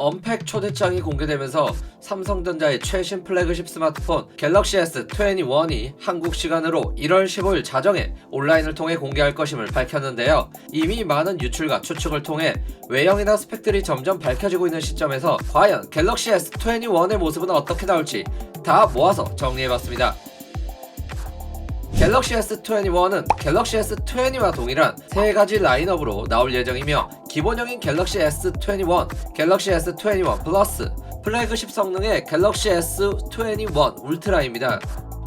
언팩 초대장이 공개되면서 삼성전자의 최신 플래그십 스마트폰 갤럭시 S21이 한국 시간으로 1월 15일 자정에 온라인을 통해 공개할 것임을 밝혔는데요. 이미 많은 유출과 추측을 통해 외형이나 스펙들이 점점 밝혀지고 있는 시점에서 과연 갤럭시 S21의 모습은 어떻게 나올지 다 모아서 정리해봤습니다. 갤럭시 S21은 갤럭시 S20와 동일한 세 가지 라인업으로 나올 예정이며 기본형인 갤럭시 S21, 갤럭시 S21 플러스, 플래그십 성능의 갤럭시 S21 울트라입니다.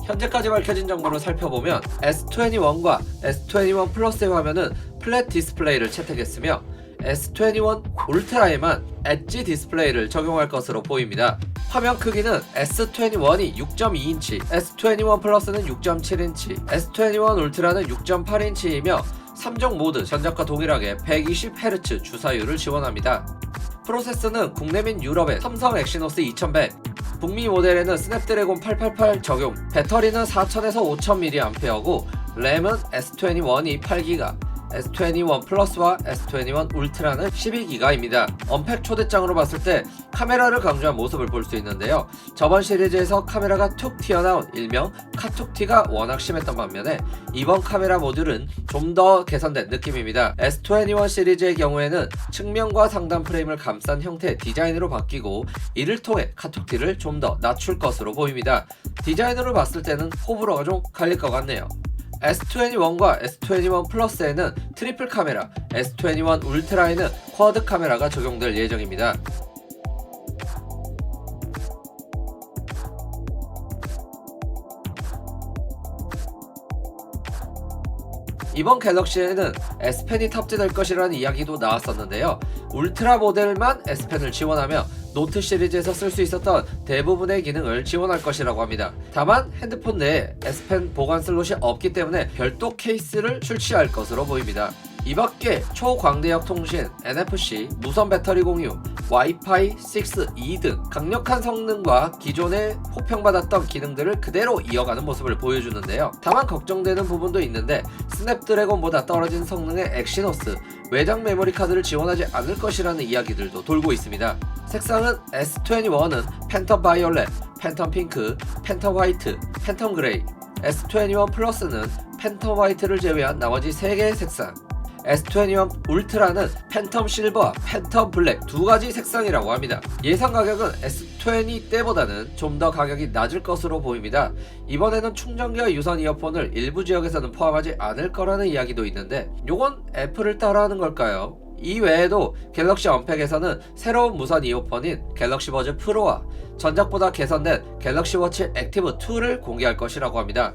현재까지 밝혀진 정보를 살펴보면 S21과 S21 플러스의 화면은 플랫 디스플레이를 채택했으며 S21 울트라에만 엣지 디스플레이를 적용할 것으로 보입니다. 화면 크기는 S21이 6.2인치, S21 플러스는 6.7인치, S21 울트라는 6.8인치이며 3종 모드 전작과 동일하게 120Hz 주사율을 지원합니다. 프로세스는 국내 및 유럽의 삼성 엑시노스 2100, 북미 모델에는 스냅드래곤 888 적용, 배터리는 4000에서 5000mAh고 램은 S21이 8GB, S21 플러스와 S21 울트라는 12기가입니다. 언팩 초대장으로 봤을 때 카메라를 강조한 모습을 볼 수 있는데요. 저번 시리즈에서 카메라가 툭 튀어나온 일명 카툭티가 워낙 심했던 반면에 이번 카메라 모듈은 좀 더 개선된 느낌입니다. S21 시리즈의 경우에는 측면과 상단 프레임을 감싼 형태의 디자인으로 바뀌고 이를 통해 카툭티를 좀 더 낮출 것으로 보입니다. 디자인으로 봤을 때는 호불호가 좀 갈릴 것 같네요. S21과 S21 플러스에는 트리플 카메라, S21 울트라에는 쿼드 카메라가 적용될 예정입니다. 이번 갤럭시에는 S펜이 탑재될 것이라는 이야기도 나왔었는데요. 울트라 모델만 S펜을 지원하며 노트 시리즈에서 쓸 수 있었던 대부분의 기능을 지원할 것이라고 합니다. 다만 핸드폰 내에 S펜 보관 슬롯이 없기 때문에 별도 케이스를 출시할 것으로 보입니다. 이 밖에 초광대역 통신, NFC, 무선 배터리 공유, 와이파이 6, 2등 강력한 성능과 기존에 호평받았던 기능들을 그대로 이어가는 모습을 보여주는데요. 다만 걱정되는 부분도 있는데 스냅드래곤보다 떨어진 성능의 엑시노스, 외장 메모리 카드를 지원하지 않을 것이라는 이야기들도 돌고 있습니다. 색상은 S21은 팬텀 바이올렛, 팬텀 핑크, 팬텀 화이트, 팬텀 그레이, S21 플러스는 팬텀 화이트를 제외한 나머지 3개의 색상, S21 울트라는 팬텀 실버와 팬텀 블랙 두 가지 색상이라고 합니다. 예상 가격은 S20 때보다는 좀 더 가격이 낮을 것으로 보입니다. 이번에는 충전기와 유선 이어폰을 일부 지역에서는 포함하지 않을 거라는 이야기도 있는데 요건 애플을 따라하는 걸까요? 이 외에도 갤럭시 언팩에서는 새로운 무선 이어폰인 갤럭시 버즈 프로와 전작보다 개선된 갤럭시 워치 액티브 2를 공개할 것이라고 합니다.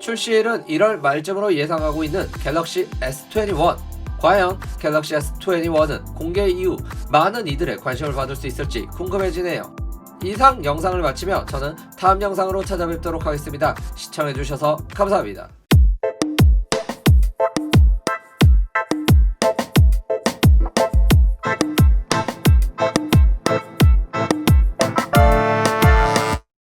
출시일은 1월 말쯤으로 예상하고 있는 갤럭시 S21. 과연 갤럭시 S21은 공개 이후 많은 이들의 관심을 받을 수 있을지 궁금해지네요. 이상 영상을 마치며 저는 다음 영상으로 찾아뵙도록 하겠습니다. 시청해주셔서 감사합니다.